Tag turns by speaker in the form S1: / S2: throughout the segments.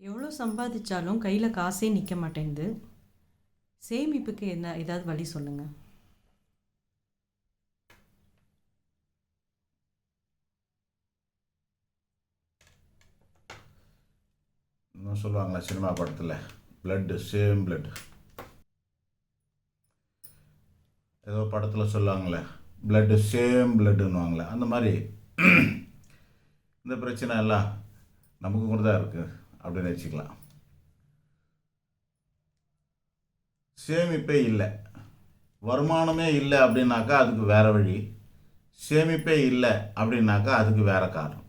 S1: எவ்வளோ சம்பாதிச்சாலும் கையில் காசே நிற்க மாட்டேங்குது. சேமிப்புக்கு என்ன ஏதாவது வழி சொல்லுங்கள்
S2: இன்னும் சொல்லுவாங்களே சினிமா படத்தில். பிளட்டு சேம் பிளட் ஏதோ படத்தில் சொல்லுவாங்களே பிளட்டு சேம் பிளட்டுன்னுவாங்களே அந்த மாதிரி இந்த பிரச்சனை எல்லாம் நமக்கு கூட தான் இருக்குது அப்படின்னு வச்சுக்கலாம். சேமிப்பே இல்லை. வருமானமே இல்லை அப்படின்னாக்கா அதுக்கு வேறு வழி. சேமிப்பே இல்லை அப்படின்னாக்கா அதுக்கு வேற காரணம்.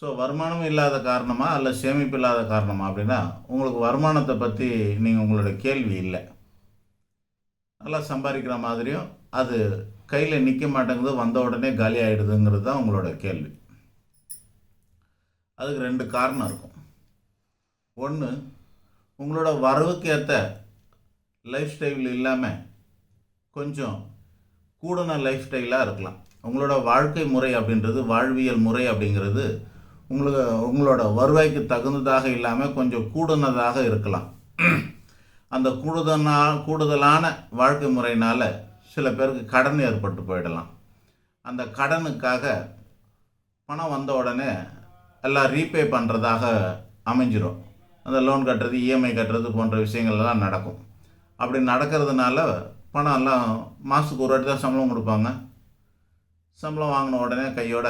S2: ஸோ வருமானம் இல்லாத காரணமாக அல்ல சேமிப்பு இல்லாத காரணமா அப்படின்னா உங்களுக்கு வருமானத்தை பற்றி நீங்கள் உங்களோட கேள்வி இல்லை. நல்லா சம்பாதிக்கிற மாதிரியும் அது கையில் நிற்க மாட்டேங்குது வந்த உடனே காலி ஆகிடுதுங்கிறது தான் உங்களோட கேள்வி. அதுக்கு ரெண்டு காரணம் இருக்கும். ஒன்று உங்களோட வரவுக்கு ஏற்ற லைஃப் ஸ்டைல் இல்லாமல் கொஞ்சம் கூடன லைஃப் ஸ்டைலாக இருக்கலாம். உங்களோட வாழ்க்கை முறை அப்படின்றது வாழ்வியல் முறை அப்படிங்கிறது உங்களுக்கு உங்களோட வருவாய்க்கு தகுந்ததாக இல்லாமல் கொஞ்சம் கூடுனதாக இருக்கலாம். அந்த கூடுதலா கூடுதலான வாழ்க்கை முறையினால் சில பேருக்கு கடன் ஏற்பட்டு போயிடலாம். அந்த கடனுக்காக பணம் வந்த உடனே எல்லாம் ரீபே பண்ணுறதாக அமைஞ்சிரும். அந்த லோன் கட்டுறது இஎம்ஐ கட்டுறது போன்ற விஷயங்கள்லாம் நடக்கும். அப்படி நடக்கிறதுனால பணம் எல்லாம் மாதத்துக்கு ஒரு வாட்டி தான் சம்பளம் கொடுப்பாங்க. சம்பளம் வாங்கின உடனே கையோட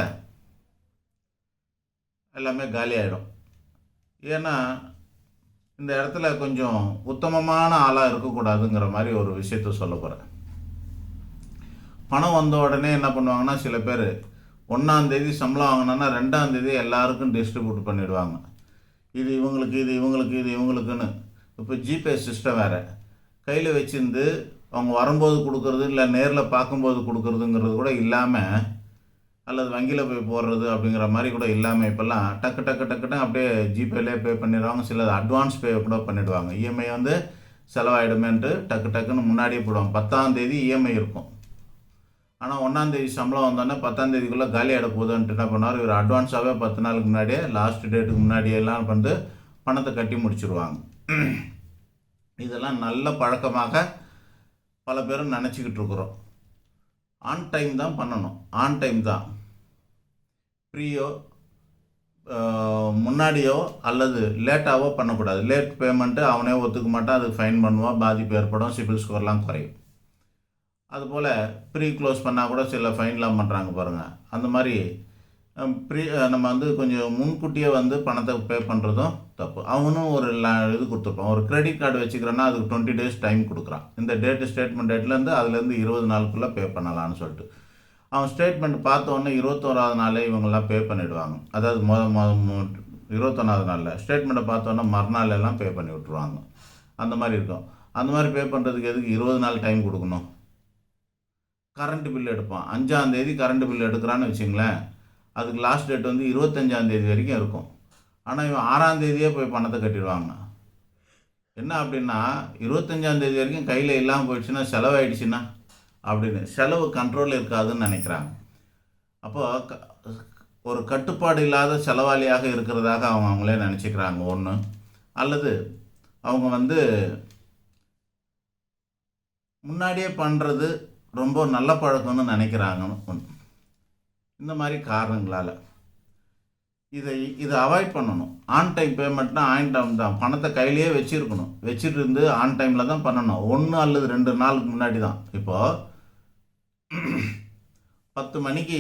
S2: எல்லாமே காலி ஆகிடும் ஏன்னா இந்த இடத்துல கொஞ்சம் உத்தமமான ஆளாக இருக்கக்கூடாதுங்கிற மாதிரி ஒரு விஷயத்த சொல்ல போகிறேன் பணம் வந்த உடனே என்ன பண்ணுவாங்கன்னா சில பேர் ஒன்றாந்தேதி சம்பளம் வாங்கினோன்னா ரெண்டாந்தேதி எல்லாருக்கும் டிஸ்ட்ரிபியூட் பண்ணிடுவாங்க. இது இவங்களுக்கு இது இவங்களுக்கு இது இவங்களுக்குன்னு. இப்போ ஜிபே சிஸ்டம் வேறு. கையில் வச்சிருந்து அவங்க வரும்போது கொடுக்கறது இல்லை நேரில் பார்க்கும்போது கொடுக்கறதுங்கிறது கூட இல்லாமல் அல்லது வங்கியில் போய் போடுறது அப்படிங்கிற மாதிரி கூட இல்லாமல் இப்போல்லாம் டக்கு டக்கு டக்குன்னு அப்படியே ஜிபேலே பே பண்ணிடுவாங்க. சில அட்வான்ஸ் பே கூட பண்ணிடுவாங்க. இஎம்ஐ வந்து செலவாயிடுமேன்ட்டு டக்கு டக்குன்னு முன்னாடியே போடுவாங்க. பத்தாம் தேதி இஎம்ஐ இருக்கும். ஆனால் ஒன்றாந்தேதி சம்பளம் வந்தோடனே பத்தாந்தேதிக்குள்ளே காலி ஆகிட போகுதுன்ட்டு என்ன பண்ணார் இவர் அட்வான்ஸாகவே பத்து நாளுக்கு முன்னாடியே லாஸ்ட் டேட்டுக்கு முன்னாடியே எல்லாம் வந்து பணத்தை கட்டி முடிச்சுருவாங்க. இதெல்லாம் நல்ல பழக்கமாக பல பேரும் நினச்சிக்கிட்டு இருக்கிறோம். ஆன் டைம் தான் பண்ணணும். ஆன் டைம் தான். ஃப்ரீயோ முன்னாடியோ அல்லது லேட்டாவோ பண்ணக்கூடாது. லேட் பேமெண்ட்டு அவனே ஒத்துக்க மாட்டான். அதுக்கு ஃபைன் பண்ணுவான். பாதிப்பு ஏற்படும். சிபில் ஸ்கோர்லாம் குறையும். அதுபோல் ப்ரீ க்ளோஸ் பண்ணால் கூட சில ஃபைன்லாம் பண்ணுறாங்க பாருங்கள் அந்த மாதிரி ப்ரீ நம்ம வந்து கொஞ்சம் முன்கூட்டியே வந்து பணத்தை பே பண்ணுறதும் தப்பு. அவனும் ஒரு இது கொடுத்துருப்பான். ஒரு கிரெடிட் கார்டு வச்சுக்கிறேன்னா அதுக்கு டுவெண்ட்டி டேஸ் டைம் கொடுக்குறான். இந்த டேட்டு ஸ்டேட்மெண்ட் டேட்லேருந்து அதுலேருந்து இருபது நாளுக்குள்ளே பே பண்ணலாம்னு சொல்லிட்டு. அவன் ஸ்டேட்மெண்ட் பார்த்தோன்னே இருபத்தோராவது நாளே இவங்கெல்லாம் பே பண்ணிவிடுவாங்க அதாவது மொத மொத மொ- இருபத்தொன்னாவது நாளில் ஸ்டேட்மெண்ட்டை பார்த்தோன்னே மறுநாள் எல்லாம் பே பண்ணி விட்ருவாங்க அந்த மாதிரி இருக்கும். அந்த மாதிரி பே பண்ணுறதுக்கு எதுக்கு இருபது நாள் டைம் கொடுக்கணும்? கரண்ட் பில் எடுப்பான். அஞ்சாந்தேதி கரண்ட் பில் எடுக்கிறான்னு வச்சுங்களேன் அதுக்கு லாஸ்ட் டேட் வந்து இருபத்தஞ்சாந்தேதி வரைக்கும் இருக்கும். ஆனால் இவன் ஆறாந்தேதியே போய் பணத்தை கட்டிடுவாங்க என்ன அப்படின்னா இருபத்தஞ்சாந்தேதி வரைக்கும் கையில் இல்லாமல் போயிடுச்சுன்னா செலவாயிடுச்சுன்னா அப்படின்னு. செலவு கண்ட்ரோல் இருக்காதுன்னு நினைக்கிறாங்க. அப்போ க- ஒரு கட்டுப்பாடு இல்லாத செலவாளியாக இருக்கிறதாக அவங்க அவங்களே நினச்சிக்கிறாங்க. ஒன்று அல்லது அவங்க வந்து முன்னாடியே பண்ணுறது ரொம்ப நல்ல பழக்கம்னு நினைக்கிறாங்கன்னு ஒன்று இந்த மாதிரி காரணங்களால். இதை இதை அவாய்ட் பண்ணணும். ஆன் டைம் பேமெண்ட்னா ஆன் டைம் தான். பணத்தை கையிலேயே வச்சிருக்கணும். வச்சுட்டு இருந்து ஆன் டைமில் தான் பண்ணணும். ஒன்று அல்லது ரெண்டு நாளுக்கு முன்னாடி தான். இப்போது பத்து மணிக்கு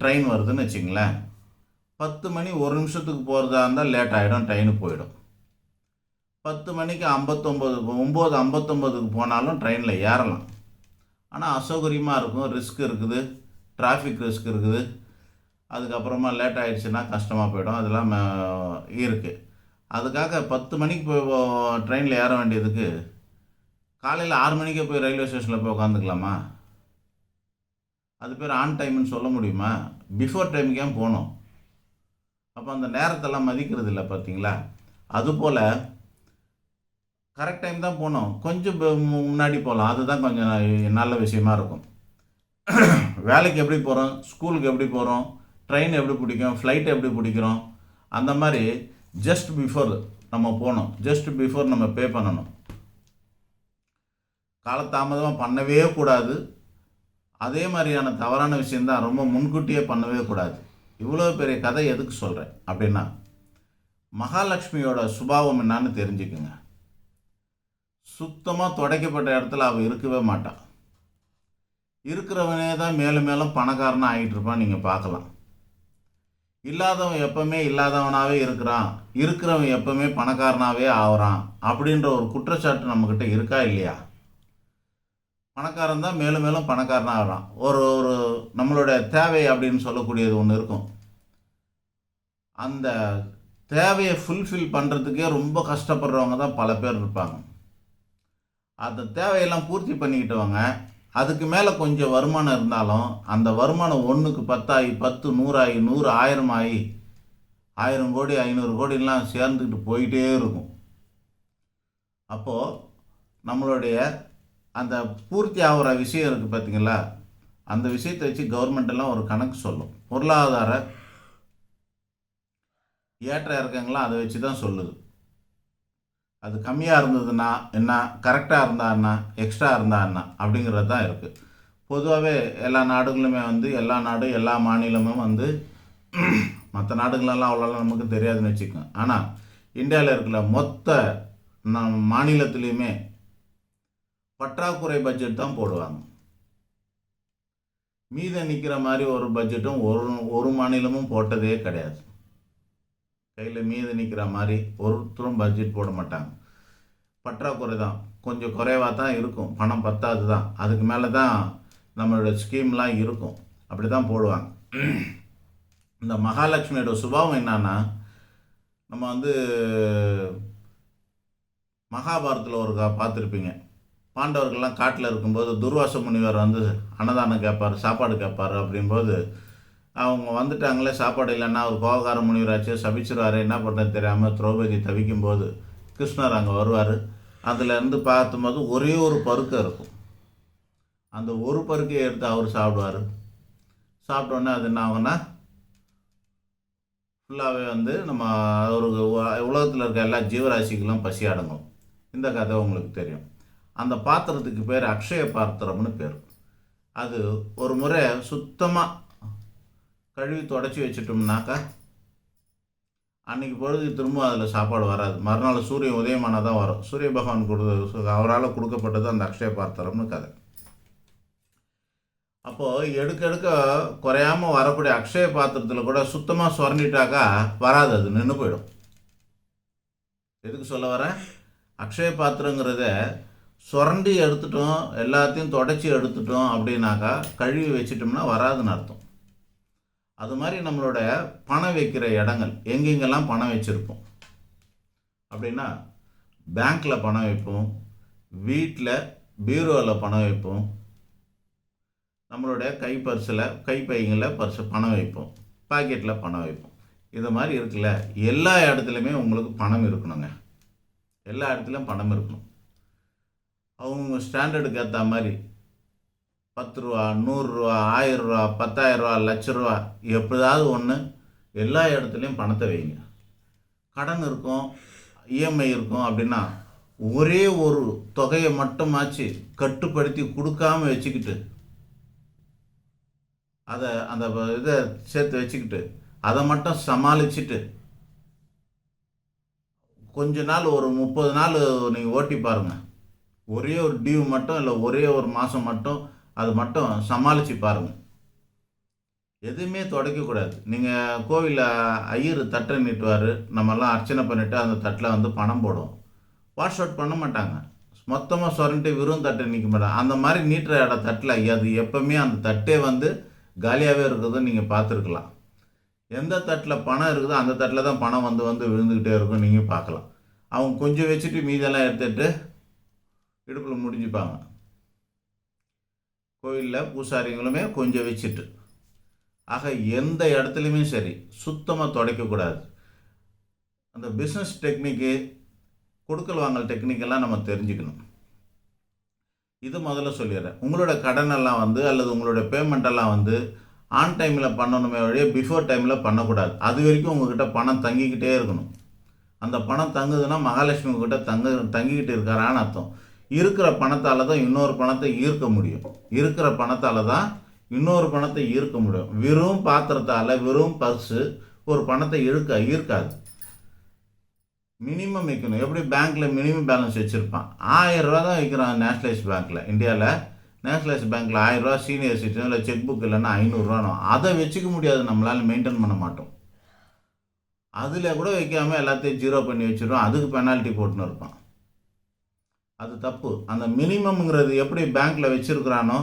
S2: ட்ரெயின் வருதுன்னு வச்சுங்களேன். பத்து மணி ஒரு நிமிஷத்துக்கு போகிறதா இருந்தால் லேட் ஆகிடும் ட்ரெயின் போயிடும். பத்து மணிக்கு ஐம்பத்தொம்போது ஒம்பது ஐம்பத்தொம்போதுக்கு போனாலும் ட்ரெயினில் ஏறலாம். ஆனால் அசௌகரியமாக இருக்கும் ரிஸ்க் இருக்குது டிராஃபிக் ரிஸ்க் இருக்குது. அதுக்கப்புறமா லேட் ஆகிடுச்சுன்னா கஷ்டமாக போயிடும் அதெல்லாம் இருக்குது அதுக்காக பத்து மணிக்கு போய் ட்ரெயினில் ஏற வேண்டியதுக்கு காலையில் ஆறு மணிக்கே போய் ரயில்வே ஸ்டேஷனில் போய் உட்காந்துக்கலாமா அது பேர் ஆன் டைம்னு சொல்ல முடியுமா? பிஃபோர் டைமுக்கே போகணும்? அப்போ அந்த நேரத்தெல்லாம் மதிக்கிறது இல்லை பார்த்தீங்களா அதுபோல் கரெக்ட் டைம் தான் போகணும் கொஞ்சம் முன்னாடி போகலாம் அதுதான் கொஞ்சம் நல்ல விஷயமா இருக்கும். வேலைக்கு எப்படி போகிறோம் ஸ்கூலுக்கு எப்படி போகிறோம் ட்ரெயின் எப்படி பிடிக்கும்? ஃப்ளைட் எப்படி பிடிக்கிறோம்? அந்த மாதிரி ஜஸ்ட் பிஃபோர் நம்ம போகணும் ஜஸ்ட் பிஃபோர் நம்ம பே பண்ணணும். காலதாமதமாக பண்ணவே கூடாது. அதே மாதிரியான தவறான விஷயந்தான் ரொம்ப முன்கூட்டியே பண்ணவே கூடாது. இவ்வளோ பெரிய கதை எதுக்கு சொல்கிறேன் அப்படின்னா மகாலட்சுமியோட சுபாவம் என்னன்னு தெரிஞ்சுக்குங்க. சுத்தமாக துடைக்கப்பட்ட இடத்துல அவள் இருக்கவே மாட்டாள் இருக்கிறவனே தான் மேலும் மேலும் பணக்காரனாக ஆகிட்டு இருப்பான் நீங்கள் பார்க்கலாம். இல்லாதவன் எப்பவுமே இல்லாதவனாகவே இருக்கிறான். இருக்கிறவன் எப்பவுமே பணக்காரனாகவே ஆகிறான் அப்படின்ற ஒரு குற்றச்சாட்டு நம்மக்கிட்ட இருக்கா இல்லையா? பணக்காரன் தான் மேலும் மேலும் பணக்காரனாக ஆகிறான். ஒரு ஒரு நம்மளுடைய தேவை அப்படின்னு சொல்லக்கூடியது ஒன்று இருக்கும். அந்த தேவையை ஃபுல்ஃபில் பண்ணுறதுக்கே ரொம்ப கஷ்டப்படுறவங்க தான் பல பேர் இருப்பாங்க. அந்த தேவையெல்லாம் பூர்த்தி பண்ணிக்கிட்டவங்க அதுக்கு மேலே கொஞ்சம் வருமானம் இருந்தாலும் அந்த வருமானம் ஒன்றுக்கு பத்தாகி பத்து நூறாகி நூறு ஆயிரம் ஆகி ஆயிரம் கோடி ஐநூறு கோடிலாம் சேர்ந்துக்கிட்டு போயிட்டே இருக்கும். அப்போது நம்மளுடைய அந்த பூர்த்தி ஆகிற விஷயம் இருக்குது பார்த்தீங்களா அந்த விஷயத்தை வச்சு கவர்மெண்ட்டெல்லாம் ஒரு கணக்கு சொல்லும். பொருளாதார ஏற்ற இறக்கங்கள்லாம் அதை வச்சு தான் சொல்லுது. அது கம்மியாக இருந்ததுன்னா என்ன? கரெக்டாக இருந்தா என்ன? எக்ஸ்ட்ரா இருந்தா என்ன? அப்படிங்கிறது தான் இருக்குது பொதுவாகவே எல்லா நாடுகளுமே வந்து எல்லா நாடும் எல்லா மாநிலமும் வந்து மற்ற நாடுகளெல்லாம் அவ்வளோலாம் நமக்கு தெரியாதுன்னு வச்சுக்கோங்க. ஆனால் இந்தியாவில் இருக்கிற மொத்த நம் மாநிலத்துலேயுமே பற்றாக்குறை பட்ஜெட் தான் போடுவாங்க. மீதம் நிற்கிற மாதிரி ஒரு பட்ஜெட்டும் ஒரு ஒரு மாநிலமும் போட்டதே கிடையாது. கையில் மீது நிற்கிற மாதிரி ஒருத்தரும் பட்ஜெட் போட மாட்டாங்க. பற்றாக்குறை தான் கொஞ்சம் குறைவாக தான் இருக்கும். பணம் பத்தாது தான் அதுக்கு மேலே தான் நம்மளோட ஸ்கீம்லாம் இருக்கும். அப்படி தான் போடுவாங்க. இந்த மகாலட்சுமியோட சுபாவம் என்னன்னா நம்ம வந்து மகாபாரத்தில் ஒரு கா பார்த்துருப்பீங்க. பாண்டவர்கள்லாம் காட்டில் இருக்கும்போது துர்வாச முனிவர் வந்து அன்னதானம் கேட்பார் சாப்பாடு கேட்பார் அப்படின்போது அவங்க வந்துட்டாங்களே சாப்பாடு இல்லைன்னா அவர் கோபகார முனிவராச்சு சபிச்சிருவார். என்ன பண்ணுறது தெரியாமல் திரௌபதி தவிக்கும்போது கிருஷ்ணர் அங்கே வருவார். அதுலேருந்து பார்க்கும்போது ஒரே ஒரு பருக்கை இருக்கும். அந்த ஒரு பருக்கையை எடுத்து அவர் சாப்பிடுவார். சாப்பிட்டோன்னே அது என்ன ஆகும்னா ஃபுல்லாகவே வந்து நம்ம ஒரு உலகத்தில் இருக்க எல்லா ஜீவராசிகளும் பசி அடங்கும். இந்த கதை உங்களுக்கு தெரியும். அந்த பாத்திரத்துக்கு பேர் அக்ஷய பாத்திரம்னு பேர். அது ஒரு முறை சுத்தமாக கழுவி தொடச்சி வச்சிட்டோம்னாக்கா அன்றைக்கி பொழுது திரும்ப அதில் சாப்பாடு வராது. மறுநாள் சூரியன் உதயமானால் தான் வரும். சூரிய பகவான் கொடுத்த அவரால் கொடுக்கப்பட்டது அந்த அக்ஷய பாத்திரம்னு கதை. அப்போது எடுக்க எடுக்க குறையாம வரக்கூடிய அக்ஷய பாத்திரத்தில் கூட சுத்தமாக சுரண்டிட்டாக்கா வராது அது நின்று போயிடும். எதுக்கு சொல்ல வரேன்? அக்ஷய பாத்திரங்கிறத சுரண்டி எடுத்துட்டோம் எல்லாத்தையும் தொடச்சி எடுத்துட்டோம் அப்படின்னாக்கா கழுவி வச்சிட்டோம்னா வராதுன்னு அர்த்தம். அது மாதிரி நம்மளோட பணம் வைக்கிற இடங்கள். எங்கெங்கெல்லாம் பணம் வச்சுருப்போம்? அப்படின்னா பேங்க்கில் பணம் வைப்போம். வீட்டில் பீரோவில் பணம் வைப்போம். நம்மளுடைய கை பர்ஸில் கைப்பைங்களில் பர்ஸ் பணம் வைப்போம். பாக்கெட்டில் பணம் வைப்போம். இது மாதிரி இருக்குல்ல? எல்லா இடத்துலையுமே உங்களுக்கு பணம் இருக்கணுங்க. எல்லா இடத்துலையும் பணம் இருக்கணும். அவங்க ஸ்டாண்டர்டுக்கு ஏற்ற மாதிரி பத்து ரூபா நூறுரூவா ஆயிரரூவா பத்தாயிரரூவா லட்ச ரூபா எப்படியாவது ஒன்று எல்லா இடத்துலையும் பணத்தை வைங்க. கடன் இருக்கும் இஎம்ஐ இருக்கும் அப்படின்னா ஒரே ஒரு தொகையை மட்டுமாச்சு கட்டுப்படுத்தி கொடுக்காம வச்சுக்கிட்டு அதை அந்த இதை சேர்த்து வச்சுக்கிட்டு அதை மட்டும் சமாளிச்சுட்டு கொஞ்ச நாள் ஒரு முப்பது நாள் நீங்கள் ஓட்டி பாருங்கள் ஒரே ஒரு டியூ மட்டும் இல்லை ஒரே ஒரு மாதம் மட்டும் அது மட்டும் சமாளித்து பாருங்கள் எதுவுமே தொடக்கக்கூடாது நீங்கள் கோவிலில் ஐயர் தட்டை நீட்டுவார் நம்மெல்லாம் அர்ச்சனை பண்ணிவிட்டு அந்த தட்டில் வந்து பணம் போடுவோம். வாஷ் அவுட் பண்ண மாட்டாங்க. மொத்தமாக சுரண்டி வெறும் தட்டை நிற்க மாட்டாங்க. அந்த மாதிரி நீட்டுற இட தட்டில் அது எப்போவுமே அந்த தட்டே வந்து காலியாகவே இருக்கிறத நீங்கள் பார்த்துருக்கலாம். எந்த தட்டில் பணம் இருக்குதோ அந்த தட்டில் தான் பணம் வந்து வந்து விழுந்துக்கிட்டே இருக்கும். நீங்கள் பார்க்கலாம். அவங்க கொஞ்சம் வச்சுட்டு மீதெல்லாம் எடுத்துகிட்டு இடுப்பில் முடிஞ்சுப்பாங்க. கோயிலில் பூசாரிங்களுமே கொஞ்சம் வச்சுட்டு ஆக எந்த இடத்துலையுமே சரி சுத்தமாக துடைக்கக்கூடாது அந்த பிஸ்னஸ் டெக்னிக்கு கொடுக்கல் வாங்கல் டெக்னிக்கெல்லாம் நம்ம தெரிஞ்சுக்கணும். இது முதல்ல சொல்லிடுறேன். உங்களோட கடனெல்லாம் வந்து அல்லது உங்களோட பேமெண்ட்டெல்லாம் வந்து ஆன் டைமில் பண்ணணுமே வழியே பிஃபோர் டைமில் பண்ணக்கூடாது. அது வரைக்கும் உங்ககிட்ட பணம் தங்கிக்கிட்டே இருக்கணும். அந்த பணம் தங்குதுன்னா மகாலட்சுமி உங்ககிட்ட தங்கு தங்கிக்கிட்டு இருக்காரான்னு அர்த்தம். இருக்கிற பணத்தால் தான் இன்னொரு பணத்தை ஈர்க்க முடியும். இருக்கிற பணத்தால் தான் இன்னொரு பணத்தை ஈர்க்க முடியும். வெறும் பாத்திரத்தால் வெறும் பர்ஸு ஒரு பணத்தை இழுக்க ஈர்க்காது. மினிமம் வைக்கணும். எப்படி பேங்க்கில் மினிமம் பேலன்ஸ் வச்சுருப்பான்? ஆயிரம் ரூபா தான் வைக்கிறான் நேஷ்னலைஸ் பேங்க்கில் இந்தியாவில் நேஷ்னலைஸ் பேங்க்கில் ஆயிரம் ரூபா சீனியர் சிட்டிசன் இல்லை செக் புக் இல்லைன்னா ஐநூறுரூவானோ அதை வச்சுக்க முடியாது. நம்மளால் மெயின்டைன் பண்ண மாட்டோம். அதில் கூட வைக்காமல் எல்லாத்தையும் ஜீரோ பண்ணி வச்சுருவோம் அதுக்கு பெனால்ட்டி போட்டுன்னு இருப்பான். அது தப்பு. அந்த மினிமம்ங்கிறது எப்படி பேங்க்கில் வச்சுருக்குறானோ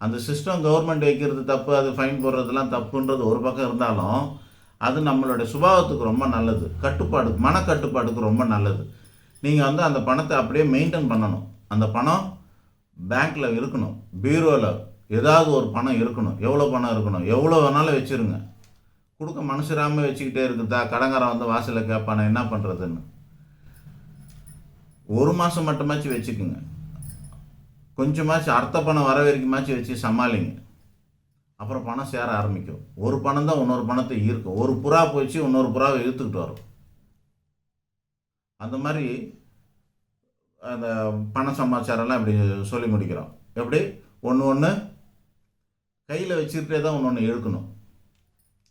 S2: அந்த சிஸ்டம் கவர்மெண்ட் வைக்கிறது தப்பு அது ஃபைன் போடுறதுலாம் தப்புன்றது ஒரு பக்கம் இருந்தாலும் அது நம்மளுடைய சுபாவத்துக்கு ரொம்ப நல்லது. கட்டுப்பாடு மனக்கட்டுப்பாடுக்கு ரொம்ப நல்லது. நீங்கள் வந்து அந்த பணத்தை அப்படியே மெயின்டைன் பண்ணணும். அந்த பணம் பேங்க்கில் இருக்கணும். பீரோவில் ஏதாவது ஒரு பணம் இருக்கணும். எவ்வளோ பணம் இருக்கணும்? எவ்வளோ வேணாலும் வச்சுருங்க. கொடுக்க மனுஷராமல் வச்சுக்கிட்டே இருக்குதா? கடங்காரன் வந்து வாசலில் கேட்பானே என்ன பண்ணுறதுன்னு ஒரு மாதம் மட்டுமாச்சும் வச்சுக்குங்க. கொஞ்சமாச்சும் அர்த்த பணம் வர வரைக்குமாச்சும் வச்சு சமாளிங்க. அப்புறம் பணம் சேர ஆரம்பிக்கும். ஒரு பணம் தான் இன்னொரு பணத்தை ஈர்க்கும். ஒரு புறா போச்சு இன்னொரு புறாவை இழுத்துக்கிட்டு வரும். அந்த மாதிரி அந்த பண சமாச்சாரம்லாம் இப்படி சொல்லி முடிக்கிறோம். எப்படி? ஒன்று ஒன்று கையில் வச்சுக்கிட்டே தான் ஒன்று ஒன்று இழுக்கணும்.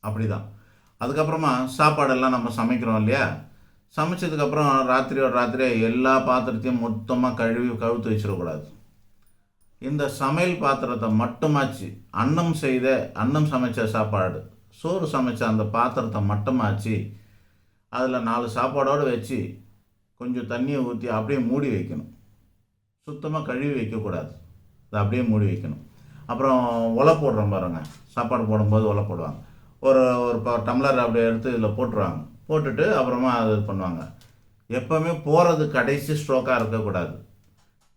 S2: அப்படி தான் அதுக்கப்புறமா சாப்பாடெல்லாம் நம்ம சமைக்கிறோம் இல்லையா? சமைச்சதுக்கப்புறம் ராத்திரியோட ராத்திரியே எல்லா பாத்திரத்தையும் மொத்தமாக கழுவி கழுத்து வச்சிடக்கூடாது. இந்த சமையல் பாத்திரத்தை மட்டுமாச்சு அன்னம் செய்த அன்னம் சமைச்ச சாப்பாடு சோறு சமைச்ச அந்த பாத்திரத்தை மட்டுமாச்சு அதில் நாலு சாப்பாடோடு வச்சு கொஞ்சம் தண்ணியை ஊற்றி அப்படியே மூடி வைக்கணும். சுத்தமாக கழுவி வைக்கக்கூடாது. அதை அப்படியே மூடி வைக்கணும். அப்புறம் ஒலை போடுறோம் பாருங்கள் சாப்பாடு போடும்போது ஒலை போடுவாங்க. ஒரு ஒரு டம்ளர் அப்படியே எடுத்து இதில் போட்டுருவாங்க. போட்டுட்டு அப்புறமா அது பண்ணுவாங்க. எப்போவுமே போகிறது கடைசி ஸ்ட்ரோக்காக இருக்கக்கூடாது.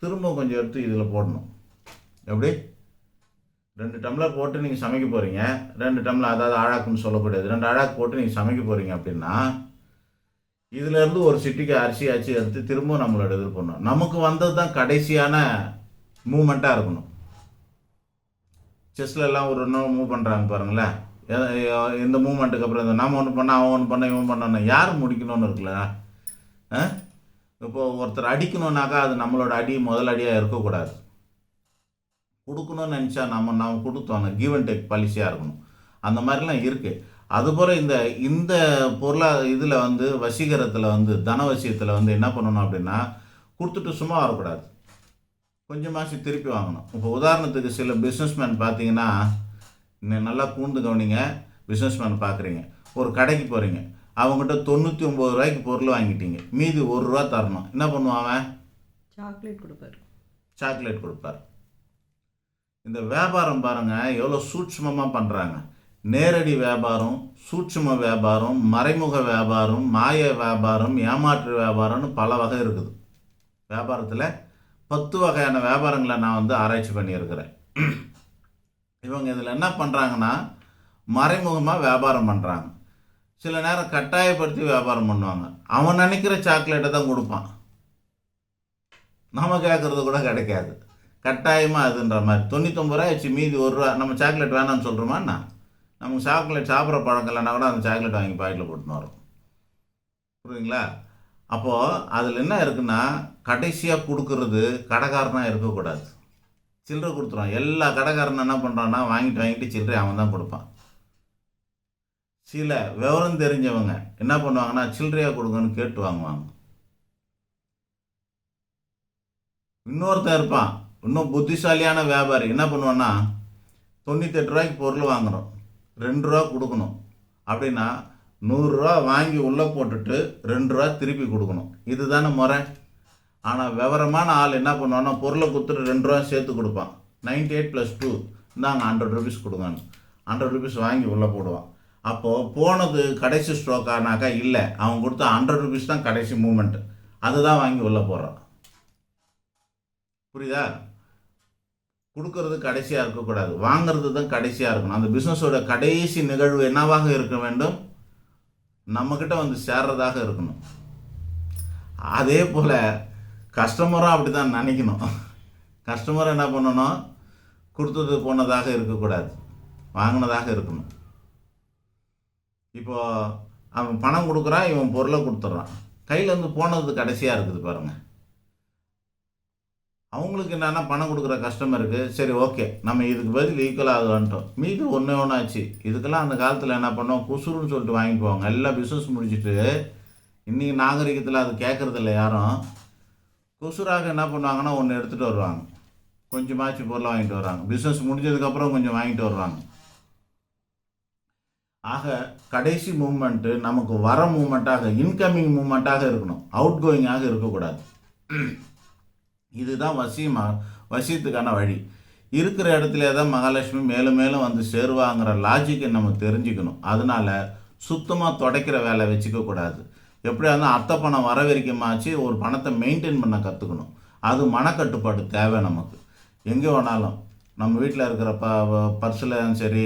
S2: திரும்ப கொஞ்சம் எடுத்து இதில் போடணும். எப்படி? ரெண்டு டம்ளர் போட்டு நீங்கள் சமைக்க போகிறீங்க ரெண்டு டம்ளர் அதாவது ஆழாக்குன்னு சொல்லக்கூடாது ரெண்டு ஆழாக்கு போட்டு நீங்கள் சமைக்க போகிறீங்க அப்படின்னா இதுலேருந்து ஒரு சிட்டிக்கு அரிசி அரிசி எடுத்து திரும்ப நம்மளோட இது பண்ணணும். நமக்கு வந்தது தான் கடைசியான மூமெண்ட்டாக இருக்கணும். செஸ்ல எல்லாம் ஒரு இன்னும் மூவ் பண்ணுறாங்க பாருங்களேன். இந்த மூமெண்ட்டுக்கு அப்புறம் இந்த நம்ம ஒன்று பண்ண அவன் ஒன்று பண்ண இவன் பண்ணணும் யார் முடிக்கணும்னு இருக்குல்ல? இப்போது ஒருத்தர் அடிக்கணுன்னாக்கா அது நம்மளோட அடி முதல் அடியாக இருக்கக்கூடாது. கொடுக்கணும்னு நினச்சா நம்ம நாம் கொடுத்தோம். கிவ் அண்ட் டேக் பாலிசியாக இருக்கணும். அந்த மாதிரிலாம் இருக்குது அதுபோல் இந்த இந்த பொருளா இதில் வந்து வசீகரத்தில் வந்து தனவசியத்தில் வந்து என்ன பண்ணணும் அப்படின்னா கொடுத்துட்டு சும்மா வரக்கூடாது. கொஞ்சமாச்சு திருப்பி வாங்கணும். இப்போ உதாரணத்துக்கு சில பிஸ்னஸ்மேன் பார்த்தீங்கன்னா நல்லா கூர்ந்து கவனிங்க. பிஸ்னஸ்மேன் பார்க்குறீங்க ஒரு கடைக்கு போகிறீங்க அவங்ககிட்ட தொண்ணூற்றி ஒம்பது ரூபாய்க்கு பொருள் வாங்கிட்டீங்க. மீதி ஒரு ரூபா தரணும். என்ன பண்ணுவான் அவன்?
S1: சாக்லேட் கொடுப்பாரு.
S2: சாக்லேட் கொடுப்பார். இந்த வியாபாரம் பாருங்க எவ்வளோ சூட்சுமமாக பண்ணுறாங்க நேரடி வியாபாரம் சூட்சும வியாபாரம் மறைமுக வியாபாரம் மாய வியாபாரம் ஏமாற்று வியாபாரம்னு பல வகை இருக்குது. வியாபாரத்தில் பத்து வகையான வியாபாரங்களை நான் வந்து ஆராய்ச்சி பண்ணியிருக்கிறேன். இவங்க இதில் என்ன பண்ணுறாங்கன்னா மறைமுகமாக வியாபாரம் பண்ணுறாங்க சில நேரம் கட்டாயப்படுத்தி வியாபாரம் பண்ணுவாங்க. அவன் நினைக்கிற சாக்லேட்டை தான் கொடுப்பான். நம்ம கேட்குறது கூட கிடைக்காது. கட்டாயமாக அதுன்ற மாதிரி. தொண்ணூத்தொம்பது ரூபா ஆச்சு மீதி ஒரு ரூபா நம்ம சாக்லேட் வேணாம்னு சொல்கிறோமா என்ன? நமக்கு சாக்லேட் சாப்பிட்ற பழக்கம் இல்லைன்னா கூட அந்த சாக்லேட் வாங்கி பாக்கெட்டில் போட்டுன்னு வரும். புரியுதுங்களா? அப்போது அதில் என்ன இருக்குன்னா கடைசியாக கொடுக்கறது கடைக்காரனாக இருக்கக்கூடாது. சில்லறை கொடுத்துருவான். எல்லா கடைக்காரனும் என்ன பண்ணுறான்னா வாங்கிட்டு வாங்கிட்டு சில்லறை அவன் தான் கொடுப்பான். சில விவரம் தெரிஞ்சவங்க என்ன பண்ணுவாங்கன்னா சில்லறையாக கொடுங்கன்னு கேட்டு வாங்குவாங்க. இன்னொருத்தன் இருப்பான். இன்னும் புத்திசாலியான வியாபாரி. என்ன பண்ணுவான்னா தொண்ணூத்தெட்டு ரூபாய்க்கு பொருள் வாங்குறோம். ரெண்டு ரூபா கொடுக்கணும். அப்படின்னா நூறுரூவா வாங்கி உள்ளே போட்டுட்டு ரெண்டு ரூபா திருப்பி கொடுக்கணும். இதுதானே முறை? ஆனால் விவரமான ஆள் என்ன பண்ணுவான்னா பொருளை கொடுத்துட்டு ரெண்டு ரூபா சேர்த்து கொடுப்பான். நைன்டி எயிட் ப்ளஸ் டூ இந்தாங்க ஹண்ட்ரட் ருபீஸ் கொடுங்கன்னு. ஹண்ட்ரட் ருபீஸ் வாங்கி உள்ளே போடுவான். அப்போது போனது கடைசி ஸ்டோக்கானாக்கா இல்லை அவன் கொடுத்த ஹண்ட்ரட் ருபீஸ் தான் கடைசி மூமெண்ட் அதுதான் வாங்கி உள்ளே போடுறான். புரியுதா? கொடுக்கறது கடைசியாக இருக்கக்கூடாது. வாங்குறது தான் கடைசியாக இருக்கணும். அந்த பிஸ்னஸோட கடைசி நிகழ்வு என்னவாக இருக்க வேண்டும்? நம்மக்கிட்ட வந்து சேர்றதாக இருக்கணும். அதே போல் கஸ்டமரும் அப்படி தான் நினைக்கணும். கஸ்டமர் என்ன பண்ணணும்? கொடுத்துட்டு போனதாக இருக்கக்கூடாது. வாங்கினதாக இருக்கணும். இப்போது அவன் பணம் கொடுக்குறான் இவன் பொருளை கொடுத்துட்றான். கையிலேருந்து போனது கடைசியாக இருக்குது பாருங்கள் அவங்களுக்கு என்னென்னா பணம் கொடுக்குற கஸ்டமருக்கு சரி ஓகே. நம்ம இதுக்கு பதில் ஈக்குவல் ஆகலான்ட்டோம். மீதி ஒன்று ஒன்றாச்சு இதுக்கெல்லாம் அந்த காலத்தில் என்ன பண்ணோம்? குசுருன்னு சொல்லிட்டு வாங்கிட்டு போவாங்க. எல்லாம் பிஸ்னஸ் முடிச்சுட்டு இன்றைக்கி நாகரிகத்தில் அது கேட்குறதில்ல யாரும். குசுராக என்ன பண்ணுவாங்கன்னா ஒன்று எடுத்துகிட்டு வருவாங்க. கொஞ்சமாச்சு பொருளை வாங்கிட்டு வர்றாங்க. பிஸ்னஸ் முடிஞ்சதுக்கப்புறம் கொஞ்சம் வாங்கிட்டு வருவாங்க ஆக கடைசி மூமெண்ட்டு நமக்கு வர மூமெண்ட்டாக இன்கமிங் மூமெண்ட்டாக இருக்கணும். அவுட் கோயிங்காக இருக்கக்கூடாது. இதுதான் வசியமா வசியத்துக்கான வழி. இருக்கிற இடத்துல தான் மகாலட்சுமி மேலும் மேலும் வந்து சேருவாங்கிற லாஜிக்கை நம்ம தெரிஞ்சுக்கணும். அதனால் சுத்தமாக துடைக்கிற வேலை வச்சுக்கக்கூடாது. எப்படியா இருந்தால் அத்தை பணம் வர வரைக்குமாச்சு ஒரு பணத்தை மெயின்டைன் பண்ண கற்றுக்கணும் அது மனக்கட்டுப்பாடு தேவை நமக்கு. எங்கே வேணாலும். நம்ம வீட்டில் இருக்கிற ப பர்ஸில் சரி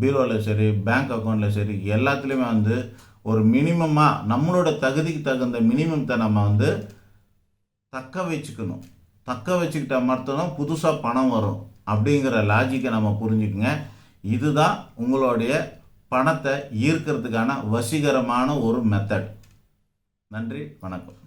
S2: பீரோவில் சரி பேங்க் அக்கௌண்ட்டில் சரி எல்லாத்துலேயுமே வந்து ஒரு மினிமமாக நம்மளோட தகுதிக்கு தகுந்த மினிமத்தை நம்ம வந்து தக்க வச்சுக்கணும். தக்க வச்சுக்கிட்ட மட்டும்தான் புதுசாக பணம் வரும். அப்படிங்கிற லாஜிக்கை நம்ம புரிஞ்சுக்குங்க. இதுதான் உங்களுடைய பணத்தை ஈர்க்கிறதுக்கான வசீகரமான ஒரு மெத்தட் நன்றி வணக்கம்.